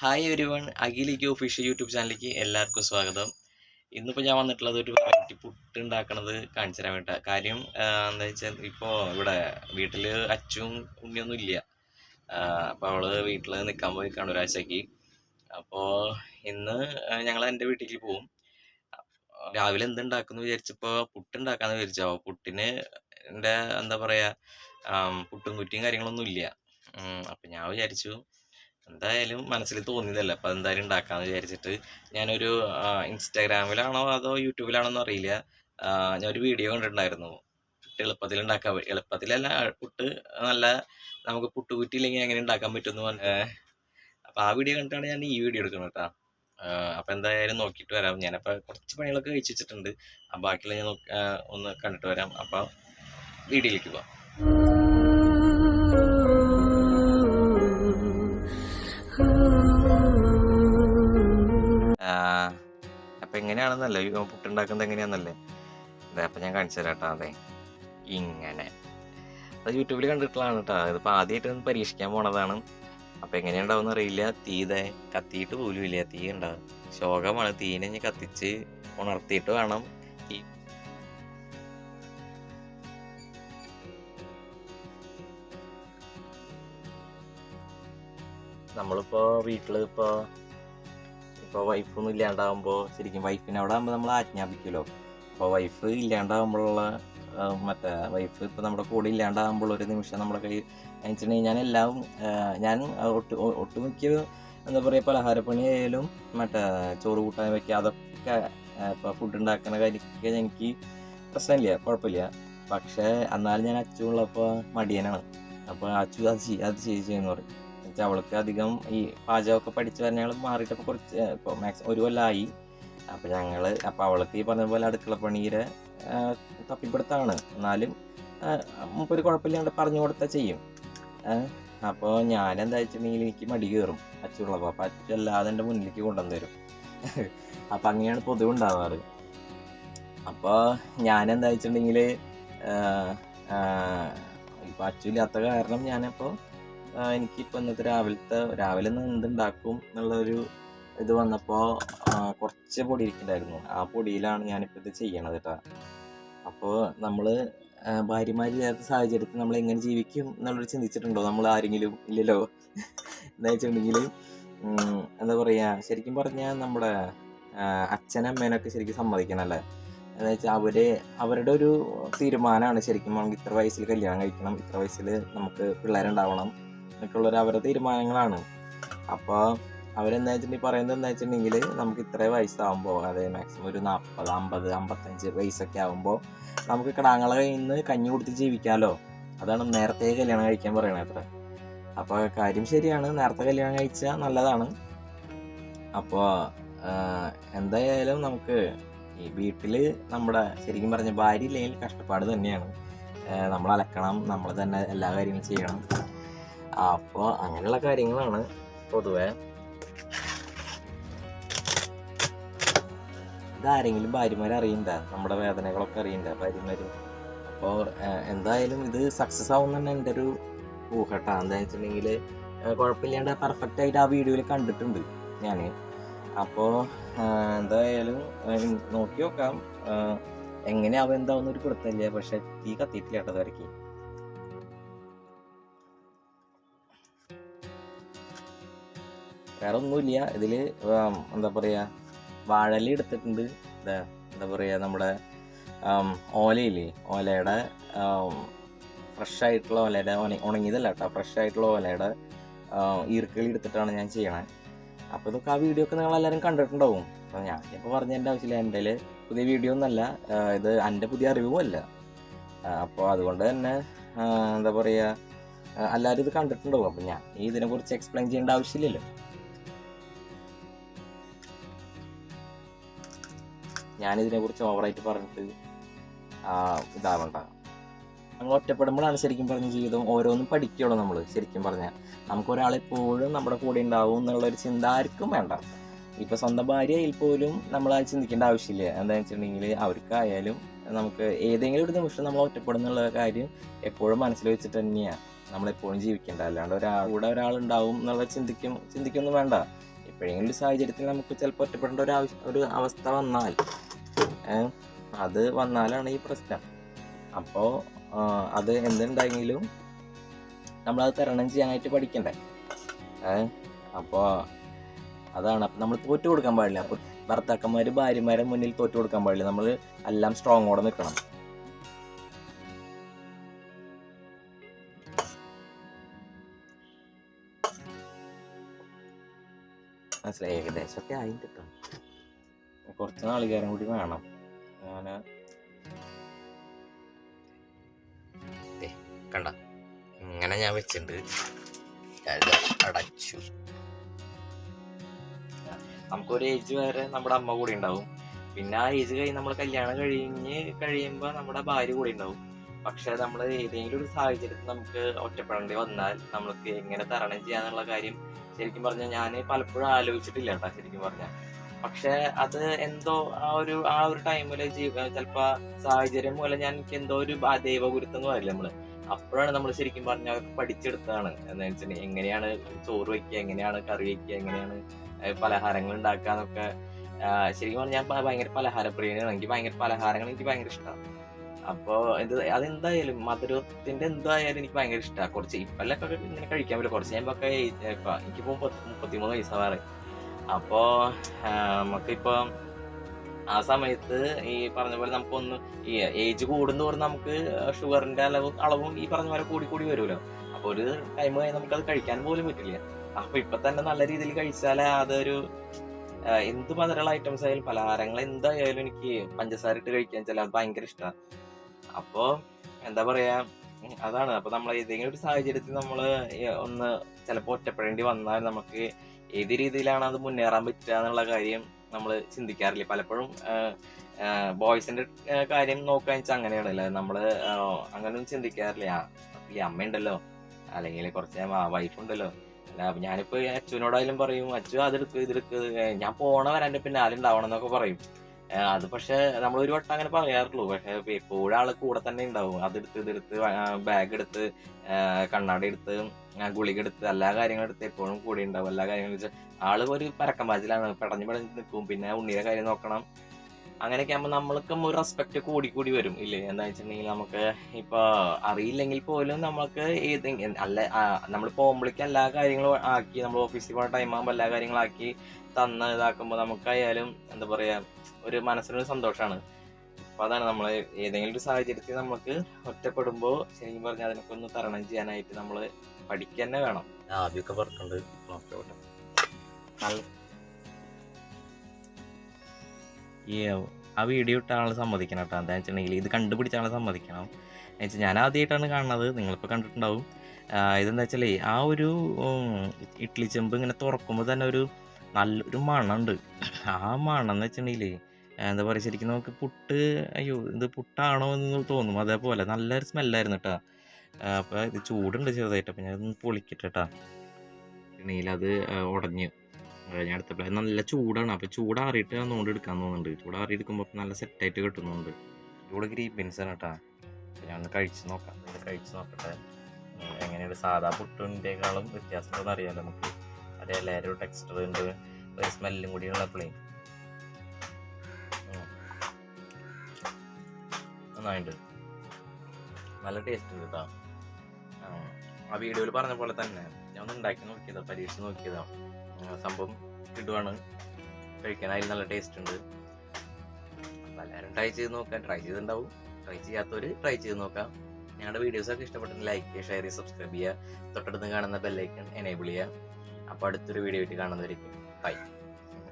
Hi everyone അഖിലേക്ക് official YouTube ചാനലിലേക്ക് എല്ലാവർക്കും സ്വാഗതം. ഇന്നിപ്പോൾ ഞാൻ വന്നിട്ടുള്ളത് ഒരു വെറൈറ്റി പുട്ട് ഉണ്ടാക്കണത് കാണിച്ചു തരാൻ വേണ്ടിയിട്ടാണ് കാര്യം എന്താ വെച്ചാൽ ഇപ്പോൾ ഇവിടെ വീട്ടിൽ അച്ചും ഉണ്ണിയൊന്നും ഇല്ല. അപ്പോൾ അവൾ വീട്ടിൽ നിൽക്കാൻ പോയി കാണും ഒരാഴ്ചക്ക്. അപ്പോൾ ഇന്ന് ഞങ്ങൾ എന്റെ വീട്ടിലേക്ക് പോകും രാവിലെ എന്തുണ്ടാക്കുന്നു വിചാരിച്ചപ്പോൾ പുട്ട് ഉണ്ടാക്കാന്ന് വിചാരിച്ചു. പുട്ടിന് എന്റെ എന്താ പറയുക പുട്ടും കുറ്റിയും കാര്യങ്ങളൊന്നും ഇല്ല. അപ്പം ഞാൻ വിചാരിച്ചു എന്തായാലും മനസ്സിൽ തോന്നിയതല്ല. അപ്പം എന്തായാലും ഉണ്ടാക്കാമെന്ന് വിചാരിച്ചിട്ട് ഞാനൊരു ഇൻസ്റ്റാഗ്രാമിലാണോ അതോ യൂട്യൂബിലാണോന്ന് അറിയില്ല. ഞാനൊരു വീഡിയോ കണ്ടിട്ടുണ്ടായിരുന്നു. പുട്ട് എളുപ്പത്തിൽ ഉണ്ടാക്കാൻ പറ്റും എളുപ്പത്തിലല്ല പുട്ട് നല്ല നമുക്ക് പുട്ട് കുറ്റിയില്ലെങ്കിൽ എങ്ങനെ ഉണ്ടാക്കാൻ പറ്റുമെന്ന് പറഞ്ഞ. അപ്പോൾ ആ വീഡിയോ കണ്ടിട്ടാണ് ഞാൻ ഈ വീഡിയോ എടുക്കുന്നത് കേട്ടോ അപ്പം എന്തായാലും നോക്കിയിട്ട് വരാം. ഞാനപ്പോൾ കുറച്ച് പണികളൊക്കെ കഴിച്ചു വെച്ചിട്ടുണ്ട്. ബാക്കിയുള്ള ഞാൻ ഒന്ന് കണ്ടിട്ട് വരാം. അപ്പോൾ വീഡിയോയിലേക്ക് പോവാം. അപ്പം എങ്ങനെയാണെന്നല്ലേ പുട്ടുണ്ടാക്കുന്നത് എങ്ങനെയാണെന്നല്ലേ? അതെ അപ്പം ഞാൻ കാണിച്ചു തരാം കേട്ടോ അതെ. ഇങ്ങനെ. അത് യൂട്യൂബിൽ കണ്ടിട്ടുള്ളതാണ് കേട്ടോ ഇതിപ്പോൾ ആദ്യമായിട്ട് പരീക്ഷിക്കാൻ പോണതാണ്. അപ്പം എങ്ങനെയുണ്ടാവും അറിയില്ല. തീ ഇതേ കത്തിയിട്ട് പോലും ഇല്ല തീ ഉണ്ടാവും ശോകമാണ്. തീനെ ഇനി കത്തിച്ച് ഉണർത്തിയിട്ട് വേണം നമ്മളിപ്പോ നമ്മളിപ്പോൾ വീട്ടിൽ ഇപ്പോൾ ഇപ്പോൾ വൈഫൊന്നും ഇല്ലാണ്ടാവുമ്പോ ശരിക്കും വൈഫിനെ അവിടെ ആകുമ്പോൾ നമ്മൾ ആജ്ഞാപിക്കുമല്ലോ. അപ്പോൾ വൈഫ് ഇല്ലാണ്ടാകുമ്പോഴുള്ള ആ, മറ്റേ വൈഫ് ഇപ്പോൾ നമ്മുടെ കൂടെ ഇല്ലാണ്ടാകുമ്പോൾ ഒരു നിമിഷം നമ്മുടെ കയ്യിൽ വെച്ചിട്ടുണ്ടെങ്കിൽ ഞാൻ എല്ലാം ഞാൻ ഒട്ട് ഒട്ടുമിക്ക എന്താ പറയുക പലഹാരപ്പണി ആയാലും മറ്റേ ചോറ് കൂട്ടാൻ വയ്ക്കുക അതൊക്കെ ഇപ്പോൾ ഫുഡ് ഉണ്ടാക്കുന്ന കാര്യമൊക്കെ എനിക്ക് പ്രശ്നമില്ല കുഴപ്പമില്ല. പക്ഷേ എന്നാലും ഞാൻ അച്ചു ഉള്ളപ്പോൾ മടിയനാണ്. അപ്പോൾ അച്ചു അത് ചെയ്യും അത് ചെയ്യുന്നു പറയും. എന്നുവെച്ചാൽ അവൾക്ക് അധികം ഈ പാചകമൊക്കെ പഠിച്ച് വരാൻ ഞങ്ങൾ മാറിയിട്ടപ്പോൾ കുറച്ച് ഇപ്പോൾ മാക്സിമം ഒരു കൊല്ലമായി അപ്പോൾ ഞങ്ങൾ അപ്പോൾ അവൾക്ക് ഈ പറഞ്ഞ പോലെ അടുക്കള പണിയുടെ തപ്പിപ്പിടുത്താണ് എന്നാലും ഒരു കുഴപ്പമില്ലാണ്ട് പറഞ്ഞു കൊടുത്താൽ ചെയ്യും. അപ്പോൾ ഞാൻ എന്താ വെച്ചിട്ടുണ്ടെങ്കിൽ എനിക്ക് മടി കയറും. അച്ചുള്ളപ്പോൾ അപ്പോൾ അച്ചു അല്ലാതെ എന്റെ മുന്നിലേക്ക് കൊണ്ടുവന്ന് തരും അപ്പോൾ അങ്ങനെയാണ് പൊതുവെ ഉണ്ടാവാറ്. അപ്പോൾ ഞാൻ എന്താ വെച്ചിട്ടുണ്ടെങ്കിൽ ഇപ്പോൾ അച്ചു ഇല്ലാത്ത കാരണം ഞാനിപ്പോൾ എനിക്കിപ്പോൾ ഇന്നത്തെ രാവിലത്തെ രാവിലെ നിന്ന് എന്തുണ്ടാക്കും എന്നുള്ളൊരു ഇത് വന്നപ്പോൾ കുറച്ച് പൊടി ഇരിക്കണ്ടായിരുന്നു ആ പൊടിയിലാണ് ഞാനിപ്പോൾ ഇത് ചെയ്യണത് കേട്ടോ അപ്പോൾ നമ്മൾ ഭാര്യമാരില്ലാത്ത സാഹചര്യത്തിൽ നമ്മൾ എങ്ങനെ ജീവിക്കും എന്നുള്ളൊരു ചിന്തിച്ചിട്ടുണ്ടോ? നമ്മൾ ആരെങ്കിലും ഇല്ലല്ലോ. എന്താ വെച്ചിട്ടുണ്ടെങ്കിൽ എന്താ പറയുക ശരിക്കും പറഞ്ഞാൽ നമ്മുടെ അച്ഛനമ്മേനൊക്കെ ശരിക്കും സമ്മതിക്കണല്ലേ എന്താ വെച്ചാൽ അവർ അവരുടെ ഒരു തീരുമാനമാണ് ശരിക്കും നമുക്ക് ഇത്ര വയസ്സിൽ കല്യാണം കഴിക്കണം ഇത്ര വയസ്സിൽ നമുക്ക് പിള്ളേരുണ്ടാവണം. എന്നൊക്കെയുള്ളൊരു അവരുടെ തീരുമാനങ്ങളാണ്. അപ്പോൾ അവരെന്താ വെച്ചിട്ടുണ്ടെങ്കിൽ പറയുന്നത് എന്താ വെച്ചിട്ടുണ്ടെങ്കിൽ നമുക്ക് ഇത്ര വയസ്സാകുമ്പോൾ അതായത് മാക്സിമം ഒരു നാൽപ്പത് അമ്പത് അമ്പത്തഞ്ച് വയസ്സൊക്കെ ആകുമ്പോൾ നമുക്ക് കിടാങ്ങളെ കയ്യിൽ നിന്ന് കഞ്ഞി കൊടുത്ത് ജീവിക്കാമല്ലോ അതാണ് നേരത്തെ കല്യാണം കഴിക്കാൻ പറയണത് അത്ര. അപ്പോൾ കാര്യം ശരിയാണ് നേരത്തെ കല്യാണം കഴിച്ചാൽ നല്ലതാണ്. അപ്പോൾ എന്തായാലും നമുക്ക് ഈ വീട്ടിൽ നമ്മുടെ ശരിക്കും പറഞ്ഞ ഭാര്യ ഇല്ലെങ്കിൽ കഷ്ടപ്പാട് തന്നെയാണ്. നമ്മൾ അലക്കണം നമ്മൾ തന്നെ എല്ലാ കാര്യങ്ങളും ചെയ്യണം. അപ്പോൾ അങ്ങനെയുള്ള കാര്യങ്ങളാണ് പൊതുവെ. ഇതാരെങ്കിലും ഭാര്യമാരെ അറിയണ്ട? നമ്മുടെ വേദനകളൊക്കെ അറിയണ്ട ഭാര്യമാര്? അപ്പോൾ എന്തായാലും ഇത് സക്സസ് ആവും തന്നെ എന്റെ ഒരു ഊഹട്ടാ. എന്താ വെച്ചിട്ടുണ്ടെങ്കിൽ കുഴപ്പമില്ലാണ്ട് പെർഫെക്റ്റ് ആയിട്ട് ആ വീഡിയോയിൽ കണ്ടിട്ടുണ്ട് ഞാൻ അപ്പോൾ എന്തായാലും നോക്കി നോക്കാം. എങ്ങനെയാവും എന്താവുന്ന ഒരു പിടുത്തമില്ല. പക്ഷെ തീ കത്തിയിട്ടില്ല കേട്ടോ തിരക്കി വേറെ ഒന്നുമില്ല ഇതിൽ എന്താ പറയുക വാഴല എടുത്തിട്ടുണ്ട്. എന്താ പറയുക നമ്മുടെ ഓലയില്ലേ? ഓലയുടെ ഫ്രഷ് ആയിട്ടുള്ള ഓലയുടെ ഉണ- ഉണങ്ങിയതല്ല കേട്ടോ ഫ്രഷ് ആയിട്ടുള്ള ഓലയുടെ ഈർക്കളി എടുത്തിട്ടാണ് ഞാൻ ചെയ്യണേ. അപ്പോൾ ഇതൊക്കെ ആ വീഡിയോ ഒക്കെ നിങ്ങൾ എല്ലാവരും കണ്ടിട്ടുണ്ടാവും. അപ്പോൾ ഞാൻ ഇപ്പോൾ പറഞ്ഞതിന്റെ ആവശ്യമില്ല എന്റെ പുതിയ വീഡിയോ ഒന്നല്ല ഇത് എന്റെ പുതിയ അറിവും അല്ല. അപ്പോൾ അതുകൊണ്ട് തന്നെ എന്താ പറയുക എല്ലാവരും ഇത് കണ്ടിട്ടുണ്ടാവും. അപ്പോൾ ഞാൻ ഇതിനെക്കുറിച്ച് എക്സ്പ്ലെയിൻ ചെയ്യേണ്ട ആവശ്യമില്ലല്ലോ. ഞാനിതിനെക്കുറിച്ച് ഓവറായിട്ട് പറഞ്ഞിട്ട് ഇതാവണ്ടാകാം ഇതാവണ്ട. നമ്മൾ ഒറ്റപ്പെടുമ്പോഴാണ് ശരിക്കും പറഞ്ഞ ജീവിതം ഓരോന്നും പഠിക്കുകയുള്ളൂ നമ്മൾ ശരിക്കും പറഞ്ഞാൽ നമുക്ക് ഒരാളെപ്പോഴും നമ്മുടെ കൂടെ ഉണ്ടാവും എന്നുള്ളൊരു ചിന്ത ആർക്കും വേണ്ട. ഇപ്പൊ സ്വന്തം ഭാര്യയിൽ പോലും നമ്മൾ അത് ചിന്തിക്കേണ്ട ആവശ്യമില്ല. എന്താണെന്ന് വെച്ചിട്ടുണ്ടെങ്കിൽ അവർക്കായാലും നമുക്ക് ഏതെങ്കിലും ഒരു നിമിഷം നമ്മൾ ഒറ്റപ്പെടുന്നുള്ള കാര്യം എപ്പോഴും മനസ്സിൽ വെച്ചിട്ട് തന്നെയാണ് നമ്മളെപ്പോഴും ജീവിക്കേണ്ട. അല്ലാണ്ട് ഒരാൾ കൂടെ ഒരാളുണ്ടാവും എന്നുള്ള ചിന്തിക്കും ചിന്തിക്കൊന്നും വേണ്ട. എപ്പോഴെങ്കിലും ഒരു സാഹചര്യത്തിൽ നമുക്ക് ചിലപ്പോൾ ഒറ്റപ്പെടേണ്ട ഒരു ഒരു അവസ്ഥ വന്നാൽ അത് വന്നാലാണ് ഈ പ്രശ്നം. അപ്പോൾ അത് എന്തുണ്ടെങ്കിലും നമ്മളത് തരണം ചെയ്യാനായിട്ട് പഠിക്കണ്ടേ? അപ്പോൾ അതാണ്. അപ്പം നമ്മൾ തോറ്റു കൊടുക്കാൻ പാടില്ല. അപ്പോൾ ഭർത്താക്കന്മാർ ഭാര്യമാരെ മുന്നിൽ തോറ്റു കൊടുക്കാൻ പാടില്ല. നമ്മൾ എല്ലാം സ്ട്രോങ്ങോടെ നിൽക്കണം. മനസ്സിലായി? ഏകദേശമൊക്കെ ആയിട്ട് കേട്ടോ കുറച്ച് നാളികേരം കൂടി വേണം. ഞാൻ കണ്ട. ഇങ്ങനെ ഞാൻ വെച്ചിട്ടുണ്ട്. അടച്ചു. നമുക്കൊരു ഏജ് വരെ നമ്മുടെ അമ്മ കൂടി ഉണ്ടാവും. പിന്നെ ആ ഏജ് കഴിഞ്ഞ് നമ്മൾ കല്യാണം കഴിഞ്ഞ് കഴിയുമ്പോൾ നമ്മുടെ ഭാര്യ കൂടി ഉണ്ടാവും. പക്ഷെ നമ്മൾ ഏതെങ്കിലും ഒരു സാഹചര്യത്തിൽ നമുക്ക് ഒറ്റപ്പെടേണ്ടി വന്നാൽ നമ്മൾക്ക് എങ്ങനെ തരണം ചെയ്യാന്നുള്ള കാര്യം ശരിക്കും പറഞ്ഞാൽ ഞാൻ പലപ്പോഴും ആലോചിച്ചിട്ടില്ല കേട്ടോ ശരിക്കും പറഞ്ഞാൽ പക്ഷെ അത് എന്തോ ആ ഒരു ആ ഒരു ടൈമിൽ ചിലപ്പോ സാഹചര്യം മൂലം ഞാൻ എനിക്ക് എന്തോ ഒരു ദൈവഗുരുത്തം എന്ന് പറയില്ല നമ്മൾ. അപ്പോഴാണ് നമ്മൾ ശരിക്കും പറഞ്ഞ അതൊക്കെ പഠിച്ചെടുത്തതാണ്. എന്ന് വെച്ചാൽ എങ്ങനെയാണ് ചോറ് വെക്കുക എങ്ങനെയാണ് കറി വെക്കുക എങ്ങനെയാണ് പലഹാരങ്ങൾ ഉണ്ടാക്കുക എന്നൊക്കെ. ശരിക്കും പറഞ്ഞാൽ ഞാൻ ഭയങ്കര പലഹാരപ്രിയനാണ്. എനിക്ക് ഭയങ്കര പലഹാരങ്ങൾ എനിക്ക് ഭയങ്കര ഇഷ്ടമാണ് അപ്പോ ഇത് അതെന്തായാലും മധുരത്തിന്റെ എന്തായാലും എനിക്ക് ഭയങ്കര ഇഷ്ടമാണ് കുറച്ച് ഇപ്പല്ലൊക്കെ ഇങ്ങനെ കഴിക്കാൻ പറ്റില്ല. കുറച്ച് കഴിയുമ്പോ എനിക്കിപ്പോ മുപ്പത്തി- മുപ്പത്തിമൂന്ന് വയസ്സാവാറ് അപ്പോ നമുക്കിപ്പം ആ സമയത്ത് ഈ പറഞ്ഞ പോലെ നമുക്കൊന്ന് ഈ ഏജ് കൂടുന്തോറും നമുക്ക് ഷുഗറിന്റെ അളവ് അളവും ഈ പറഞ്ഞ പോലെ കൂടി കൂടി വരുമല്ലോ. അപ്പൊ ഒരു ടൈം കഴിഞ്ഞ് നമുക്കത് കഴിക്കാൻ പോലും പറ്റില്ല. അപ്പൊ ഇപ്പൊ തന്നെ നല്ല രീതിയിൽ കഴിച്ചാലേ അതൊരു എന്ത് മധുരമുള്ള ഐറ്റംസ് ആയാലും പലഹാരങ്ങൾ എന്തായാലും എനിക്ക് പഞ്ചസാര ഇട്ട് കഴിക്കാൻ ചില ഭയങ്കര ഇഷ്ടമാണ് അപ്പോ എന്താ പറയാ അതാണ്. അപ്പൊ നമ്മൾ ഏതെങ്കിലും ഒരു സാഹചര്യത്തിൽ നമ്മൾ ഒന്ന് ചിലപ്പോൾ ഒറ്റപ്പെടേണ്ടി വന്നാൽ നമുക്ക് ഏത് രീതിയിലാണ് അത് മുന്നേറാൻ പറ്റുക എന്നുള്ള കാര്യം നമ്മൾ ചിന്തിക്കാറില്ല. പലപ്പോഴും ബോയ്സിന്റെ കാര്യം നോക്കുക വെച്ചാൽ അങ്ങനെയാണല്ലോ. നമ്മൾ അങ്ങനെയൊന്നും ചിന്തിക്കാറില്ല. ഈ അമ്മയുണ്ടല്ലോ അല്ലെങ്കിൽ കുറച്ച് വൈഫ് ഉണ്ടല്ലോ. ഞാനിപ്പോ അച്ഛനോടായാലും പറയും അച്ഛൻ അതെടുക്ക് ഇതെടുക്ക് ഞാൻ പോണ വരാന്റെ പിന്നെ ആരുണ്ടാവണം എന്നൊക്കെ പറയും. അത് പക്ഷെ നമ്മൾ ഒരു വട്ടം അങ്ങനെ പറയാറുള്ളൂ. പക്ഷെ എപ്പോഴും കൂടെ തന്നെ ഉണ്ടാവും. അതെടുത്ത് ഇതെടുത്ത് ബാഗ് എടുത്ത് കണ്ണാടി എടുത്ത് ഗുളിക എടുത്ത് എല്ലാ കാര്യങ്ങളും എടുത്ത് എപ്പോഴും കൂടെ ഉണ്ടാവും. എല്ലാ കാര്യങ്ങളും വെച്ചാൽ ആൾ ഒരു പരക്കം പാച്ചിലാണ്. പെടഞ്ഞു പെടഞ്ഞ് നിൽക്കും പിന്നെ ഉണ്ണിയുടെ കാര്യം നോക്കണം. അങ്ങനെയൊക്കെ ആകുമ്പോൾ നമ്മൾക്കും ഒരു റെസ്പെക്ട് കൂടി കൂടി വരും ഇല്ലേ? എന്താ വെച്ചിട്ടുണ്ടെങ്കിൽ നമുക്ക് ഇപ്പൊ അറിയില്ലെങ്കിൽ പോലും നമുക്ക് ഏതെങ്കിലും അല്ല നമ്മൾ പോകുമ്പോഴേക്കും എല്ലാ കാര്യങ്ങളും ആക്കി നമ്മൾ ഓഫീസിൽ പോകുന്ന ടൈം ആകുമ്പോൾ എല്ലാ കാര്യങ്ങളും ആക്കി തന്ന് ഇതാക്കുമ്പോൾ നമുക്കായാലും എന്താ പറയുക ഒരു മനസ്സിനൊരു സന്തോഷമാണ് അപ്പം അതാണ് നമ്മൾ ഏതെങ്കിലും ഒരു സാഹചര്യത്തിൽ നമുക്ക് ഒറ്റപ്പെടുമ്പോൾ ശരിക്കും പറഞ്ഞാൽ അതിനൊക്കെ ഒന്ന് തരണം ചെയ്യാനായിട്ട് നമ്മൾ പഠിക്കുക തന്നെ വേണം ആദ്യമൊക്കെ പറഞ്ഞിട്ടുണ്ട്. നോക്കട്ടെ ഈ ആ വീഡിയോ ഇട്ട ആൾ സമ്മതിക്കണം കേട്ടോ. എന്താ വെച്ചിട്ടുണ്ടെങ്കിൽ ഇത് കണ്ടുപിടിച്ച ആളെ സമ്മതിക്കണം. എന്ന് വെച്ചാൽ ഞാൻ ആദ്യമായിട്ടാണ് കാണുന്നത്. നിങ്ങളിപ്പോൾ കണ്ടിട്ടുണ്ടാവും. ഇതെന്താ വെച്ചാൽ ആ ഒരു ഇഡ്ലി ഇഡ്ഡലി ചെമ്പ് ഇങ്ങനെ തുറക്കുമ്പോൾ തന്നെ ഒരു നല്ലൊരു മണമുണ്ട്. ആ മണം എന്ന് വെച്ചിട്ടുണ്ടെങ്കിലേ എന്താ പറയുക ശരിക്കും നമുക്ക് പുട്ട് അയ്യോ ഇത് പുട്ടാണോ എന്ന് തോന്നും. അതേപോലെ നല്ലൊരു സ്മെല്ലായിരുന്നു കേട്ടോ. അപ്പോൾ ഇത് ചൂടുണ്ട് ചെറുതായിട്ട് അപ്പോൾ ഞാനൊന്ന് പൊളിക്കട്ടെ കേട്ടോ. അത് ഉടഞ്ഞു ഞാൻ എടുത്തപ്പോൾ നല്ല ചൂടാണ്. അപ്പോൾ ചൂടാറിയിട്ട് നോണ്ട് എടുക്കാൻ തോന്നുന്നുണ്ട്. ചൂടാറി എടുക്കുമ്പോൾ നല്ല സെറ്റായിട്ട് കിട്ടുന്നുണ്ട് ചൂട് ഗ്രീൻ ബീൻസ് ആണ് കേട്ടോ. ഞാൻ ഒന്ന് കഴിച്ച് നോക്കാം. കഴിച്ച് നോക്കട്ടെ. എങ്ങനെയാണ് സാധാ പുട്ടിന്റെക്കാളും വ്യത്യാസം അറിയാമല്ലോ നമുക്ക്. അതേ എല്ലാവരും ടെക്സ്റ്റർ ടെക്സ്ചർ ഉണ്ട്. ഒരു സ്മെല്ലും കൂടി ഉള്ളപ്പോഴേ നന്നായിട്ടുണ്ട് നല്ല ടേസ്റ്റ് ഉണ്ട് കേട്ടോ ആ വീഡിയോയിൽ പറഞ്ഞ പോലെ തന്നെ ഞാൻ ഒന്ന് ഉണ്ടാക്കി നോക്കിയതാ പരീക്ഷിച്ച് നോക്കിയതാ. സംഭവം കിട്ടുവാണ്. കഴിക്കാൻ അതിൽ നല്ല ടേസ്റ്റ് ഉണ്ട്. എല്ലാവരും ട്രൈ ചെയ്ത് നോക്കാം. ട്രൈ ചെയ്തിട്ടുണ്ടാവും. ട്രൈ ചെയ്യാത്തവർ ട്രൈ ചെയ്ത് നോക്കാം. ഞങ്ങളുടെ വീഡിയോസൊക്കെ ഇഷ്ടപ്പെട്ടെങ്കിൽ ലൈക്ക് ചെയ്യുക ഷെയർ ചെയ്യുക സബ്സ്ക്രൈബ് ചെയ്യുക. തൊട്ടടുത്ത് കാണുന്ന ബെല്ലൈക്കൺ എനേബിൾ ചെയ്യുക. അപ്പോൾ അടുത്തൊരു വീഡിയോ ആയിട്ട് കാണുന്നതായിരിക്കും ബൈ